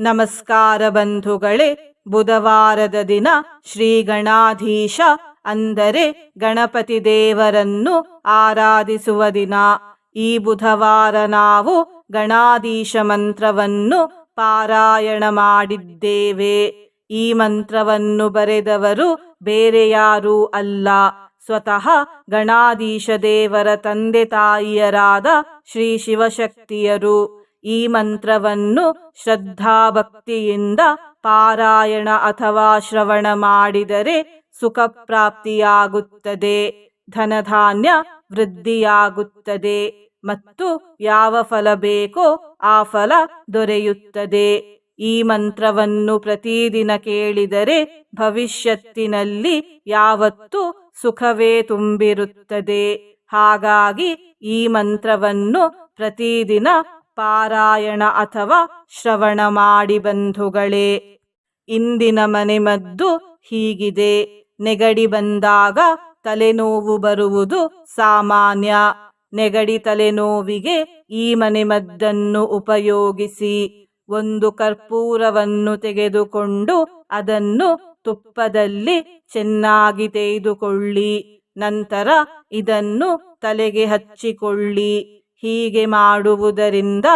ನಮಸ್ಕಾರ ಬಂಧುಗಳೇ, ಬುಧವಾರದ ದಿನ ಶ್ರೀ ಗಣಾಧೀಶ ಅಂದರೆ ಗಣಪತಿ ದೇವರನ್ನು ಆರಾಧಿಸುವ ದಿನ. ಈ ಬುಧವಾರ ನಾವು ಗಣಾಧೀಶ ಮಂತ್ರವನ್ನು ಪಾರಾಯಣ ಮಾಡಿದ್ದೇವೆ. ಈ ಮಂತ್ರವನ್ನು ಬರೆದವರು ಬೇರೆ ಯಾರೂ ಅಲ್ಲ. ಸ್ವತಃ ಗಣಾಧೀಶ ದೇವರ ತಂದೆ ತಾಯಿಯರಾದ ಶ್ರೀ ಶಿವಶಕ್ತಿಯರು. ಈ ಮಂತ್ರವನ್ನು ಶ್ರದ್ಧಾಭಕ್ತಿಯಿಂದ ಪಾರಾಯಣ ಅಥವಾ ಶ್ರವಣ ಮಾಡಿದರೆ ಸುಖ ಪ್ರಾಪ್ತಿಯಾಗುತ್ತದೆ ಧನಧಾನ್ಯ ವೃದ್ಧಿಯಾಗುತ್ತದೆ ಮತ್ತು ಯಾವ ಫಲ ಬೇಕೋ ಆ ಫಲ ದೊರೆಯುತ್ತದೆ. ಈ ಮಂತ್ರವನ್ನು ಪ್ರತಿದಿನ ಕೇಳಿದರೆ ಭವಿಷ್ಯತ್ತಿನಲ್ಲಿ ಯಾವತ್ತೂ ಸುಖವೇ ತುಂಬಿರುತ್ತದೆ. ಹಾಗಾಗಿ ಈ ಮಂತ್ರವನ್ನು ಪ್ರತಿದಿನ ಪಾರಾಯಣ ಅಥವಾ ಶ್ರವಣ ಮಾಡಿ ಬಂಧುಗಳೇ. ಇಂದಿನ ಮನೆಮದ್ದು ಹೀಗಿದೆ. ನೆಗಡಿ ಬಂದಾಗ ತಲೆನೋವು ಬರುವುದು ಸಾಮಾನ್ಯ. ನೆಗಡಿ ತಲೆನೋವಿಗೆ ಈ ಮನೆಮದ್ದನ್ನು ಉಪಯೋಗಿಸಿ. ಒಂದು ಕರ್ಪೂರವನ್ನು ತೆಗೆದುಕೊಂಡು ಅದನ್ನು ತುಪ್ಪದಲ್ಲಿ ಚೆನ್ನಾಗಿ ತೆಗೆದುಕೊಳ್ಳಿ ನಂತರ ಇದನ್ನು ತಲೆಗೆ ಹಚ್ಚಿಕೊಳ್ಳಿ. ಹೀಗೆ ಮಾಡುವುದರಿಂದ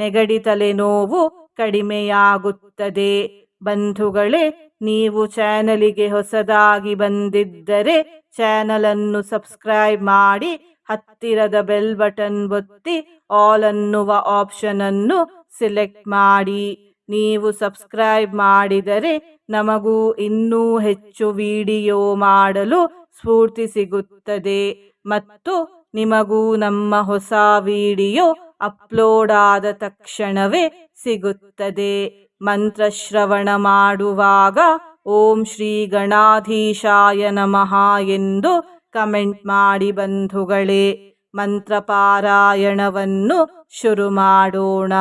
ನೆಗಡಿ ತಲೆನೋವು ಕಡಿಮೆಯಾಗುತ್ತದೆ. ಬಂಧುಗಳೇ, ನೀವು ಚಾನಲಿಗೆ ಹೊಸದಾಗಿ ಬಂದಿದ್ದರೆ ಚಾನಲನ್ನು ಸಬ್ಸ್ಕ್ರೈಬ್ ಮಾಡಿ, ಹತ್ತಿರದ ಬೆಲ್ ಬಟನ್ ಒತ್ತಿ ಆಲ್ ಅನ್ನುವ ಆಪ್ಷನ್ ಅನ್ನು ಸೆಲೆಕ್ಟ್ ಮಾಡಿ. ನೀವು ಸಬ್ಸ್ಕ್ರೈಬ್ ಮಾಡಿದರೆ ನಮಗೂ ಇನ್ನೂ ಹೆಚ್ಚು ವಿಡಿಯೋ ಮಾಡಲು ಸ್ಫೂರ್ತಿ ಸಿಗುತ್ತದೆ. ಮತ್ತು ನಿಮಗೂ ನಮ್ಮ ಹೊಸ ವಿಡಿಯೋ ಅಪ್ಲೋಡ್ ಆದ ತಕ್ಷಣವೇ ಸಿಗುತ್ತದೆ ಮಂತ್ರಶ್ರವಣ ಮಾಡುವಾಗ ಓಂ ಶ್ರೀ ಗಣಾಧೀಶಾಯ ನಮಃ ಎಂದು ಕಮೆಂಟ್ ಮಾಡಿ ಬಂಧುಗಳೇ ಮಂತ್ರಪಾರಾಯಣವನ್ನು ಶುರು ಮಾಡೋಣ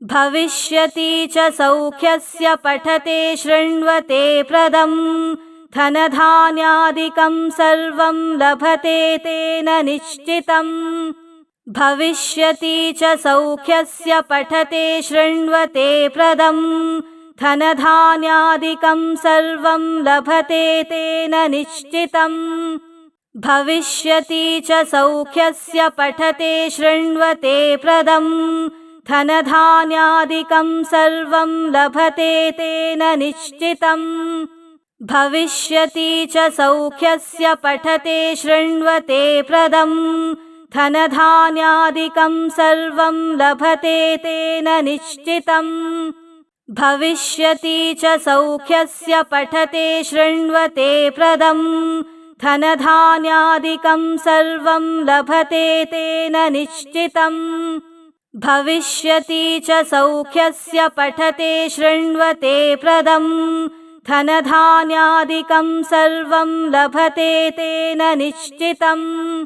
भविष्यति च सौख्यस्य पठते शृण्वते प्रदम् धनधान्यादिकं सर्वं लभते तेन निश्चितम्। भविष्यति च सौख्यस्य पठते शृण्वते प्रदम्। धनधान्यादिकं सर्वं लभते तेन निश्चितम्। भविष्यति च सौख्यस्य पठते शृण्वते प्रदम्। धनधान्यादिकं सर्वं लभते तेन निश्चितम् भविष्यति च सौख्यस्य पठते शृण्वते प्रदम् धनधान्यादिकं सर्वं लभते तेन निश्चितम्। भविष्यति च सौख्यस्य पठते शृण्वते प्रदम् धनधान्यादिकं सर्वं लभते तेन निश्चितम्। भविष्यति च सौख्यस्य पठते शृण्वते प्रदम् धनधान्यादिकं सर्वं लभते तेन निश्चितम्।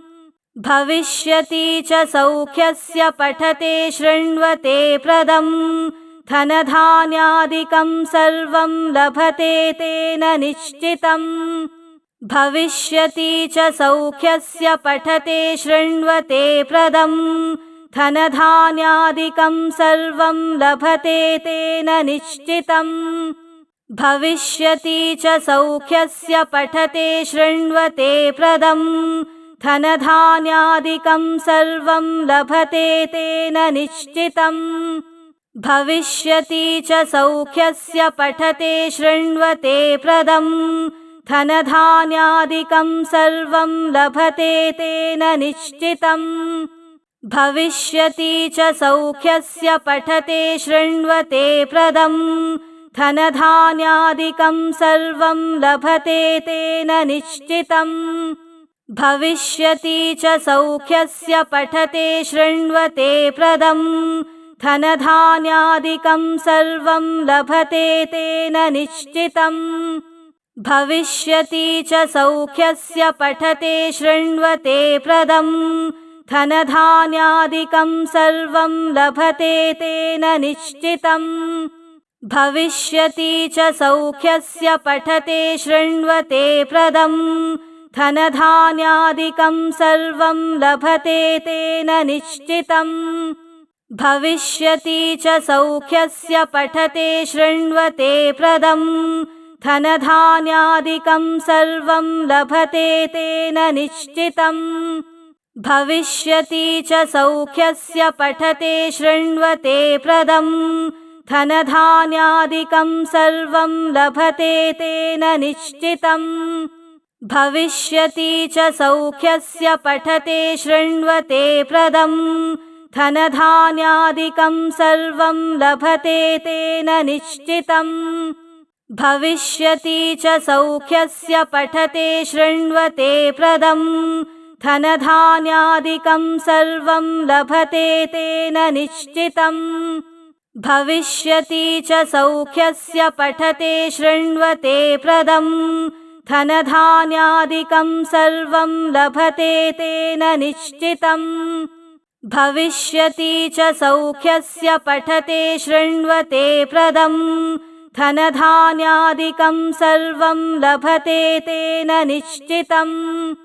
भविष्यति च सौख्यस्य पठते शृण्वते प्रदम्। धनधान्यादिकं सर्वं लभते तेन निश्चितम्। भविष्यति च सौख्यस्य पठते शृण्वते प्रदम्। धनधान्यादिकं सर्वं लभते तेन निश्चितम् भविष्यति च सौख्यस्य पठते शृण्वते प्रदम्। धनधान्यादिकं सर्वं लभते तेन निश्चितम्। भविष्यति च सौख्यस्य पठते शृण्वते प्रदम्। धनधान्यादिकं सर्वं लभते तेन निश्चितम्। भविष्यति च सौख्यस्य पठते शृण्वते प्रदम् धनधान्यादिकं सर्वं लभते तेन निश्चितम्। भविष्यति च सौख्यस्य पठते शृण्वते प्रदम्। धनधान्यादिकं सर्वं लभते तेन निश्चितम्। भविष्यति च सौख्यस्य पठते शृण्वते प्रदम्। धनधान्यादिकं सर्वं लभते तेन निश्चितम् भविष्यति च सौख्यस्य पठते शृण्वते प्रदम्। धनधान्यादिकं सर्वं लभते तेन निश्चितम्। भविष्यति च सौख्यस्य पठते शृण्वते प्रदम्। धनधान्यादिकं सर्वं लभते तेन निश्चितम्। भविष्यति च सौख्यस्य पठते शृण्वते प्रदम् धनधान्यादिकं सर्वं लभते तेन निश्चितम्। भविष्यति च सौख्यस्य पठते शृण्वते प्रदम्। धनधान्यादिकं सर्वं लभते तेन निश्चितम्। भविष्यति च सौख्यस्य पठते शृण्वते प्रदम्। धनधान्यादिकं सर्वं लभते तेन निश्चितम् भविष्यति च सौख्यस्य पठते शृण्वते प्रदम् धनधान्यादिकं सर्वं लभते तेन निश्चितम्। भविष्यति च सौख्यस्य पठते शृण्वते प्रदम् धनधान्यादिकं सर्वं लभते तेन निश्चितम्।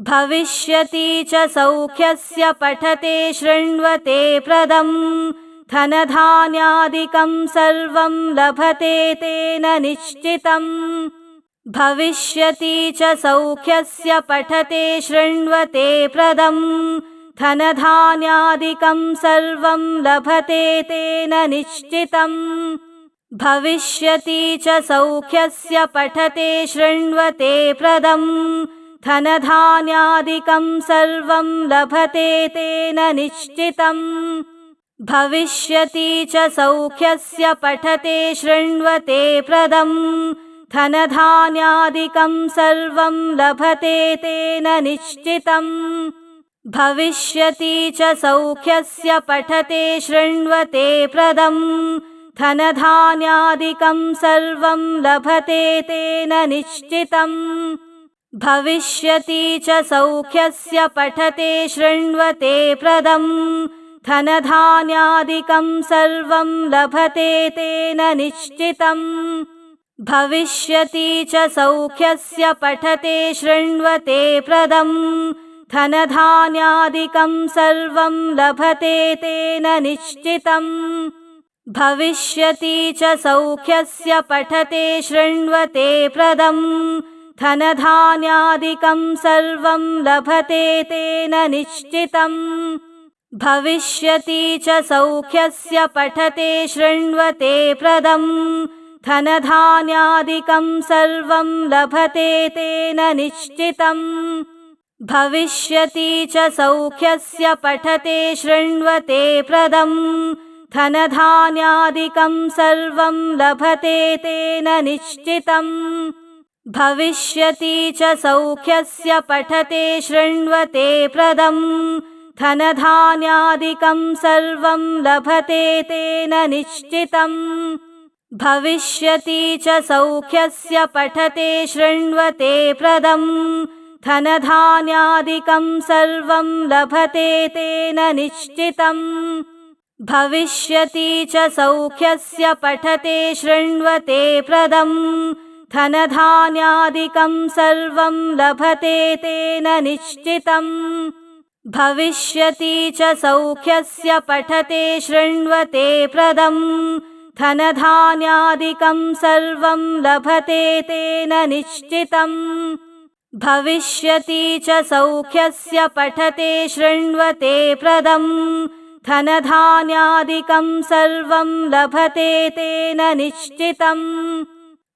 भविष्यति च सौख्यस्य पठते शृण्वते प्रदम् धनधान्यादिकं सर्वं लभते तेन निश्चितम् भविष्यति च सौख्यस्य पठते शृण्वते प्रदम् धनधान्यादिकं सर्वं लभते तेन निश्चितम् भविष्यति च सौख्यस्य पठते शृण्वते प्रदम् धनधान्यादिकं सर्वं लभते तेन निश्चितम् भविष्यति च सौख्यस्य पठते शृण्वते प्रदम्। धनधान्यादिकं सर्वं लभते तेन निश्चितम्। भविष्यति च सौख्यस्य पठते शृण्वते प्रदम्। धनधान्यादिकं सर्वं लभते तेन निश्चितम्। भविष्यति च सौख्यस्य पठते शृण्वते प्रदम् धनधान्यादिकं सर्वं लभते तेन निश्चितम्। भविष्यति च सौख्यस्य पठते शृण्वते प्रदम्। धनधान्यादिकं सर्वं लभते तेन निश्चितम्। भविष्यति च सौख्यस्य पठते शृण्वते प्रदम्। धनधान्यादिकं सर्वं लभते तेन निश्चितम् भविष्यति च सौख्यस्य पठते शृण्वते प्रदम्। धनधान्यादिकं सर्वं लभते तेन निश्चितम्। भविष्यति च सौख्यस्य पठते शृण्वते प्रदम्। धनधान्यादिकं सर्वं लभते तेन निश्चितम्। भविष्यति च सौख्यस्य पठते शृण्वते प्रदम् धनधान्यादिकं सर्वं लभते तेन निश्चितम्। भविष्यति च सौख्यस्य पठते शृण्वते प्रदम्। धनधान्यादिकं सर्वं लभते तेन निश्चितम्। भविष्यति च सौख्यस्य पठते शृण्वते प्रदम्। धनधान्यादिकं सर्वं लभते तेन निश्चितम् भविष्यति च सौख्यस्य पठते शृण्वते प्रदम् धनधान्यादिकं सर्वं लभते तेन निश्चितम्। भविष्यति च सौख्यस्य पठते शृण्वते प्रदम् धनधान्यादिकं सर्वं लभते तेन निश्चितम्।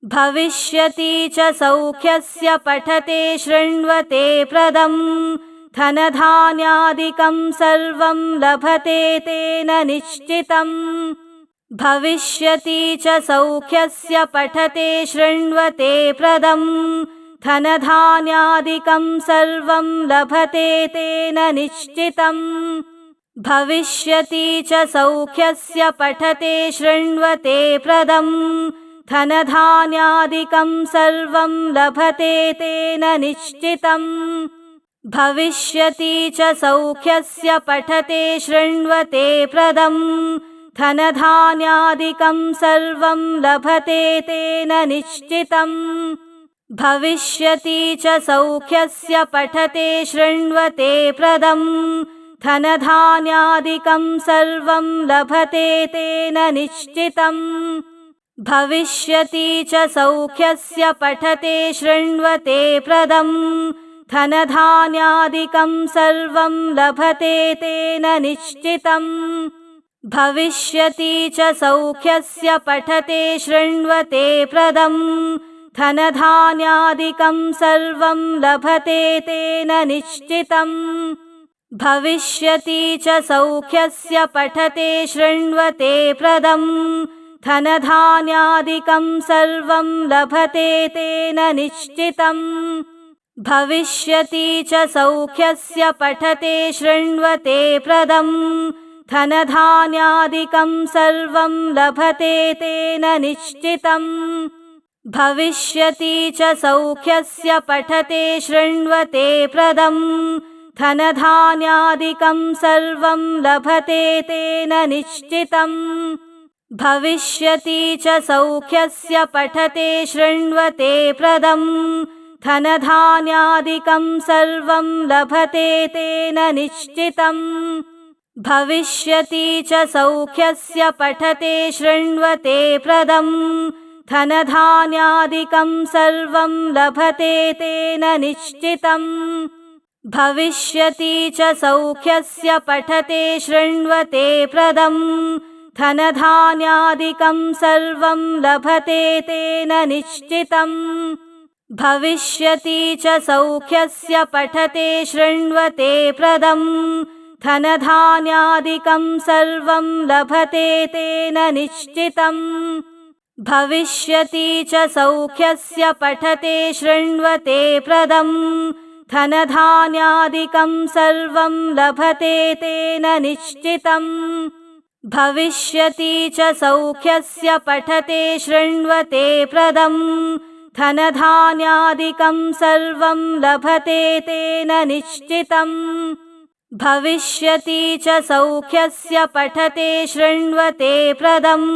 भविष्यति च सौख्यस्य पठते शृण्वते प्रदम् धनधान्यादिकं सर्वं लभते तेन निश्चितम् भविष्यति च सौख्यस्य पठते शृण्वते प्रदम् धनधान्यादिकं सर्वं लभते तेन निश्चितम् भविष्यति च सौख्यस्य पठते शृण्वते प्रदम् धनधान्यादिकं सर्वं लभते तेन निश्चितम् भविष्यति च सौख्यस्य पठते शृण्वते प्रदम्। धनधान्यादिकं सर्वं लभते तेन निश्चितम्। भविष्यति च सौख्यस्य पठते शृण्वते प्रदम्। धनधान्यादिकं सर्वं लभते तेन निश्चितम्। भविष्यति च सौख्यस्य पठते शृण्वते प्रदम् धनधान्यादिकं सर्वं लभते तेन निश्चितम्। भविष्यति च सौख्यस्य पठते शृण्वते प्रदम्। धनधान्यादिकं सर्वं लभते तेन निश्चितम्। भविष्यति च सौख्यस्य पठते शृण्वते प्रदम्। धनधान्यादिकं सर्वं लभते तेन निश्चितम् भविष्यति च सौख्यस्य पठते शृण्वते प्रदम् धनधान्यादिकं सर्वं लभते तेन निश्चितम्। भविष्यति च सौख्यस्य पठते शृण्वते प्रदम् धनधान्यादिकं सर्वं लभते तेन निश्चितम्। भविष्यति च सौख्यस्य पठते शृण्वते प्रदम् धनधान्यादिकं सर्वं लभते तेन निश्चितम्। भविष्यति च सौख्यस्य पठते शृण्वते प्रदम्। धनधान्यादिकं सर्वं लभते तेन निश्चितम्। भविष्यति च सौख्यस्य पठते शृण्वते प्रदम्। धनधान्यादिकं सर्वं लभते तेन निश्चितम् भविष्यति च सौख्यस्य पठते शृण्वते प्रदम् धनधान्यादिकं सर्वं लभते तेन निश्चितम्। भविष्यति च सौख्यस्य पठते शृण्वते प्रदम् धनधान्यादिकं सर्वं लभते तेन निश्चितम्। भविष्यति च सौख्यस्य पठते शृण्वते प्रदम् धनधान्यादिकं सर्वं लभते तेन निश्चितम् भविष्यति च सौख्यस्य पठते शृण्वते प्रदम्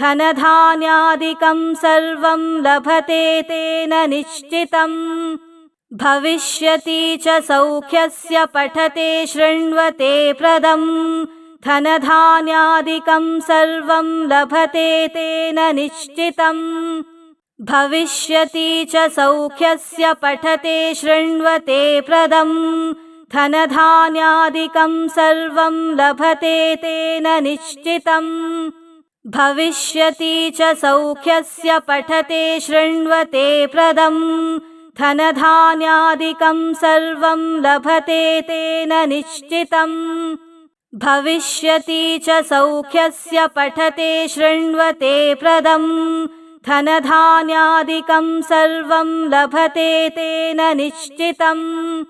धनधान्यादिकं सर्वं लभते तेन निश्चितम् भविष्यति च सौख्यस्य पठते शृण्वते प्रदम् धनधान्यादिकं सर्वं लभते तेन निश्चितम् भविष्यति च सौख्यस्य पठते शृण्वते प्रदम्। धनधान्यादिकं सर्वं लभते तेन निश्चितम्। भविष्यति च सौख्यस्य पठते शृण्वते प्रदम्। धनधान्यादिकं सर्वं लभते तेन निश्चितम्। भविष्यति च सौख्यस्य पठते शृण्वते प्रदम् धनधान्यादिकं सर्वं लभते तेन निश्चितम्।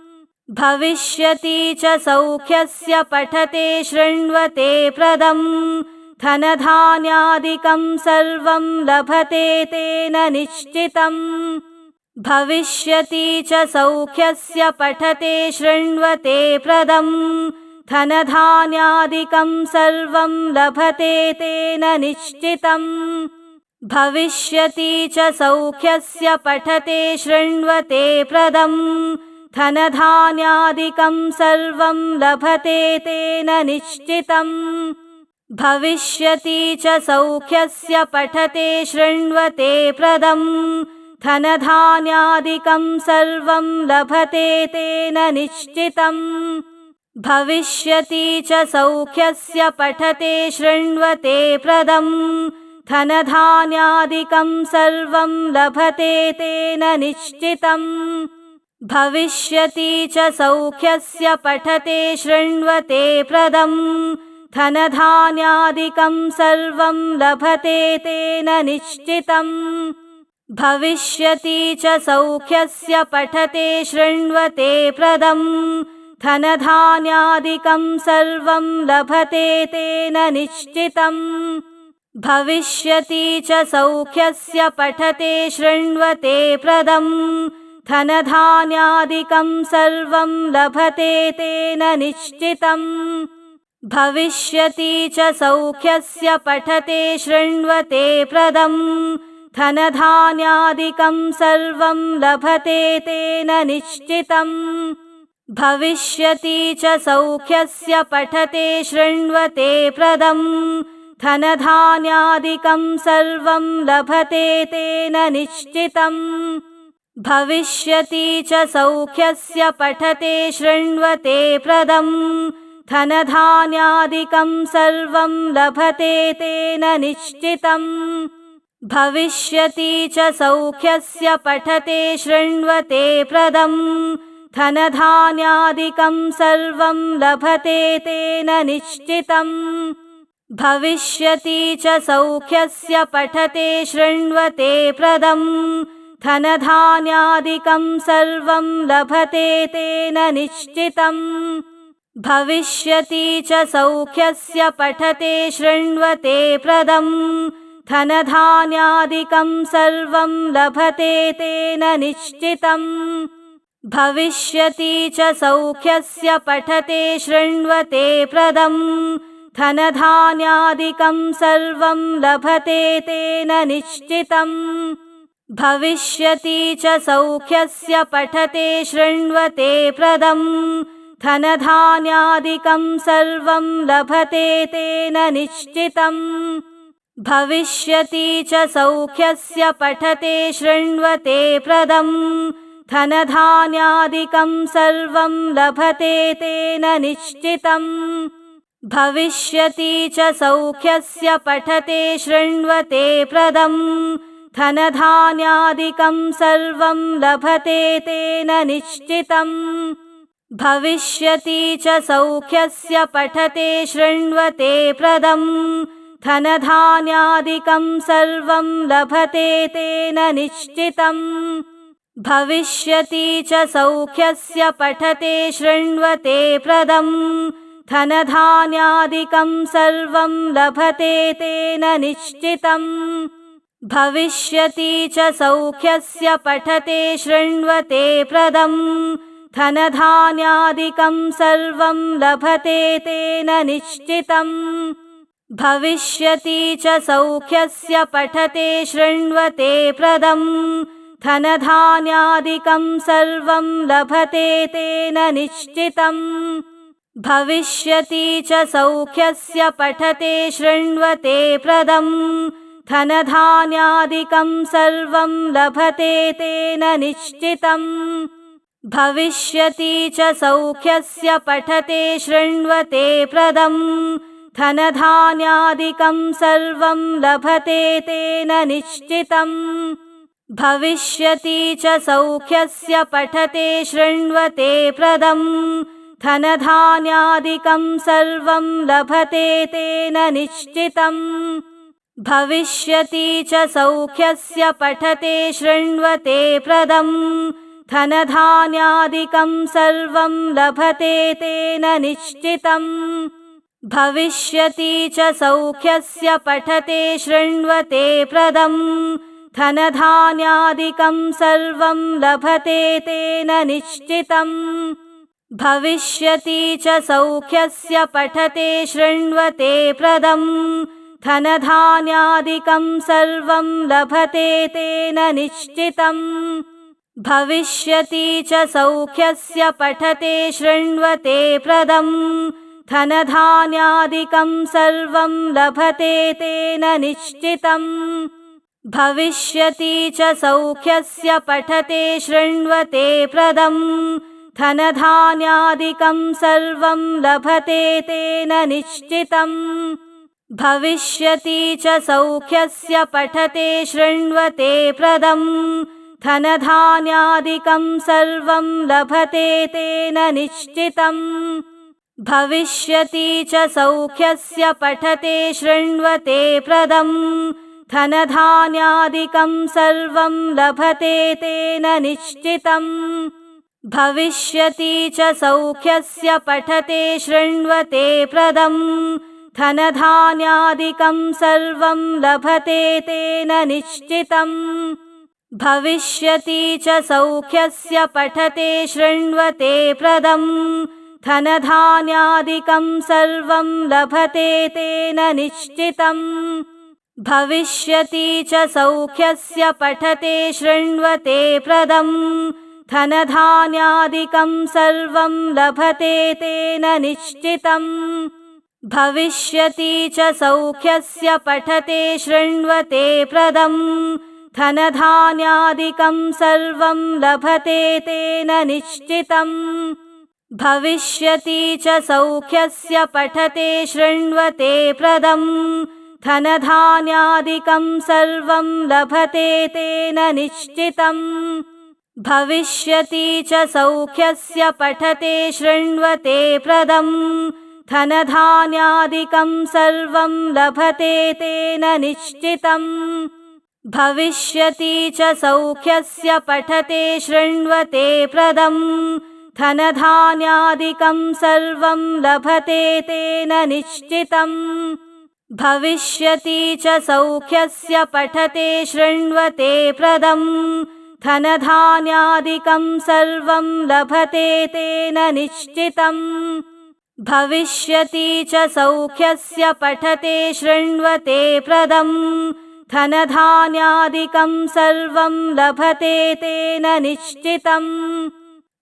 भविष्यति च सौख्यस्य पठते शृण्वते प्रदम्। धनधान्यादिकं सर्वं लभते तेन निश्चितम्। भविष्यति च सौख्यस्य पठते शृण्वते प्रदम्। धनधान्यादिकं सर्वं लभते तेन निश्चितम् भविष्यति च सौख्यस्य पठते शृण्वते प्रदम् धनधान्यादिकं सर्वं लभते तेन निश्चितम्। भविष्यति च सौख्यस्य पठते शृण्वते प्रदम् धनधान्यादिकं सर्वं लभते तेन निश्चितम्। भविष्यति च सौख्यस्य पठते शृण्वते प्रदम् धनधान्यादिकं सर्वं लभते तेन निश्चितम् भविष्यति च सौख्यस्य पठते शृण्वते प्रदम् धनधान्यादिकं सर्वं लभते तेन निश्चितम् भविष्यति च सौख्यस्य पठते शृण्वते प्रदम् धनधान्यादिकं सर्वं लभते तेन निश्चितम् भविष्यति च सौख्यस्य पठते शृण्वते प्रदम् धनधान्यादिकं सर्वं लभते तेन निश्चितम्। भविष्यति च सौख्यस्य पठते शृण्वते प्रदम् धनधान्यादिकं सर्वं लभते तेन निश्चितम्। भविष्यति च सौख्यस्य पठते शृण्वते प्रदम् धनधान्यादिकं सर्वं लभते तेन निश्चितम् भविष्यति च सौख्यस्य पठते शृण्वते प्रदम् धनधान्यादिकं सर्वं लभते तेन निश्चितम् भविष्यति च सौख्यस्य पठते शृण्वते प्रदम् धनधान्यादिकं सर्वं लभते तेन निश्चितम् भविष्यति च सौख्यस्य पठते शृण्वते प्रदम्। धनधान्यादिकं सर्वं लभते तेन निश्चितम्। भविष्यति च सौख्यस्य पठते शृण्वते प्रदम्। धनधान्यादिकं सर्वं लभते तेन निश्चितम्। भविष्यति च सौख्यस्य पठते शृण्वते प्रदम् धनधान्यादिकं सर्वं लभते तेन निश्चितम्। भविष्यति च सौख्यस्य पठते शृण्वते प्रदम्। धनधान्यादिकं सर्वं लभते तेन निश्चितम्। भविष्यति च सौख्यस्य पठते शृण्वते प्रदम्। धनधान्यादिकं सर्वं लभते तेन निश्चितम् भविष्यति च सौख्यस्य पठते शृण्वते प्रदम् धनधान्यादिकं सर्वं लभते तेन निश्चितम्। भविष्यति च सौख्यस्य पठते शृण्वते प्रदम् धनधान्यादिकं सर्वं लभते तेन निश्चितम्। भविष्यति च सौख्यस्य पठते शृण्वते प्रदम् धनधान्यादिकं सर्वं लभते तेन निश्चितम् भविष्यति च सौख्यस्य पठते शृण्वते प्रदम् धनधान्यादिकं सर्वं लभते तेन निश्चितम् भविष्यति च सौख्यस्य पठते शृण्वते प्रदम् धनधान्यादिकं सर्वं लभते तेन निश्चितम् भविष्यति च सौख्यस्य पठते शृण्वते प्रदम्। धनधान्यादिकं सर्वं लभते तेन निश्चितम्। भविष्यति च सौख्यस्य पठते शृण्वते प्रदम्। धनधान्यादिकं सर्वं लभते तेन निश्चितम्। भविष्यति च सौख्यस्य पठते शृण्वते प्रदम् धनधान्यादिकं सर्वं लभते तेन निश्चितम् भविष्यति च सौख्यस्य पठते शृण्वते प्रदम् धनधान्यादिकं सर्वं लभते तेन निश्चितम् भविष्यति च सौख्यस्य पठते शृण्वते प्रदम् धनधान्यादिकं सर्वं लभते तेन निश्चितम् भविष्यति च सौख्यस्य पठते शृण्वते प्रदम्। धनधान्यादिकं सर्वं लभते तेन निश्चितम्। भविष्यति च सौख्यस्य पठते शृण्वते प्रदम्। धनधान्यादिकं सर्वं लभते तेन निश्चितम्। भविष्यति च सौख्यस्य पठते शृण्वते प्रदम् धनधान्यादिकं सर्वं लभते तेन निश्चितम् भविष्यति च सौख्यस्य पठते शृण्वते प्रदम् धनधान्यादिकं सर्वं लभते तेन निश्चितम् भविष्यति च सौख्यस्य पठते शृण्वते प्रदम् धनधान्यादिकं सर्वं लभते तेन निश्चितम् भविष्यति च सौख्यस्य पठते शृण्वते प्रदम् धनधान्यादिकं सर्वं लभते तेन निश्चितम्। भविष्यति च सौख्यस्य पठते शृण्वते प्रदम् धनधान्यादिकं सर्वं लभते तेन निश्चितम्। भविष्यति च सौख्यस्य पठते शृण्वते प्रदम् धनधान्यादिकं सर्वं लभते तेन निश्चितम् भविष्यति च सौख्यस्य पठते शृण्वते प्रदम् धनधान्यादिकं सर्वं लभते तेन निश्चितम् भविष्यति च सौख्यस्य पठते शृण्वते प्रदम् धनधान्यादिकं सर्वं लभते तेन निश्चितम् भविष्यति च सौख्यस्य पठते शृण्वते प्रदम्। धनधान्यादिकं सर्वं लभते तेन निश्चितम्। भविष्यति च सौख्यस्य पठते शृण्वते प्रदम्। धनधान्यादिकं सर्वं लभते तेन निश्चितम्। भविष्यति च सौख्यस्य पठते शृण्वते प्रदम् धनधान्यादिकं सर्वं लभते तेन निश्चितम्। भविष्यति च सौख्यस्य पठते शृण्वते प्रदम्। धनधान्यादिकं सर्वं लभते तेन निश्चितम्।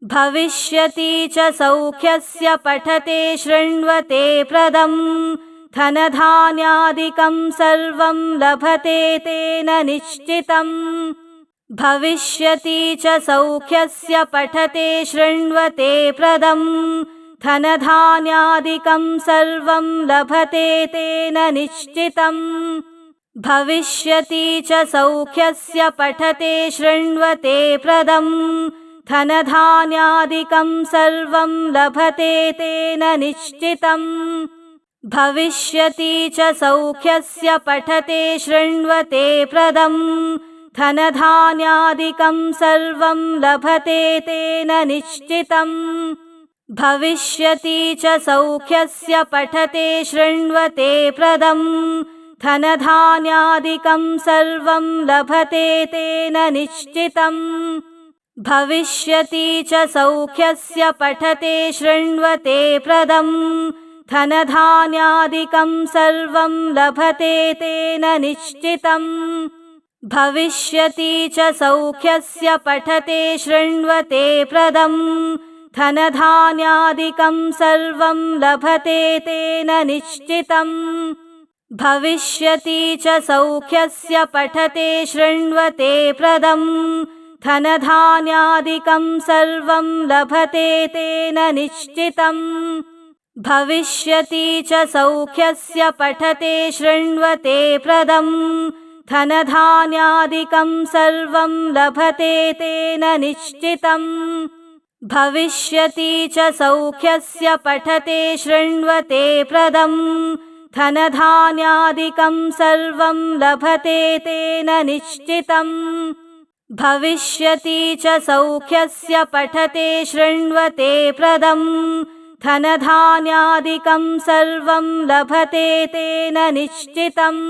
भविष्यति च सौख्यस्य पठते शृण्वते प्रदम्। धनधान्यादिकं सर्वं लभते तेन निश्चितम् भविष्यति च सौख्यस्य पठते शृण्वते प्रदम्। धनधान्यादिकं सर्वं लभते तेन निश्चितम्। भविष्यति च सौख्यस्य पठते शृण्वते प्रदम्। धनधान्यादिकं सर्वं लभते तेन निश्चितम्। भविष्यति च सौख्यस्य पठते शृण्वते प्रदम् धनधान्यादिकं सर्वं लभते तेन निश्चितम् भविष्यति च सौख्यस्य पठते शृण्वते प्रदम् धनधान्यादिकं सर्वं लभते तेन निश्चितम् भविष्यति च सौख्यस्य पठते शृण्वते प्रदम् धनधान्यादिकं सर्वं लभते तेन निश्चितम् भविष्यति च सौख्यस्य पठते शृण्वते प्रदम् धनधान्यादिकं सर्वं लभते तेन निश्चितम् भविष्यति च सौख्यस्य पठते शृण्वते प्रदम् धनधान्यादिकं सर्वं लभते तेन निश्चितम् भविष्यति च सौख्यस्य पठते शृण्वते प्रदम् धनधान्यादिकं सर्वं लभते तेन निश्चितम् भविष्यति च सौख्यस्य पठते शृण्वते प्रदम् धनधान्यादिकं सर्वं लभते तेन निश्चितम् भविष्यति च सौख्यस्य पठते शृण्वते प्रदम् धनधान्यादिकं सर्वं लभते तेन निश्चितम्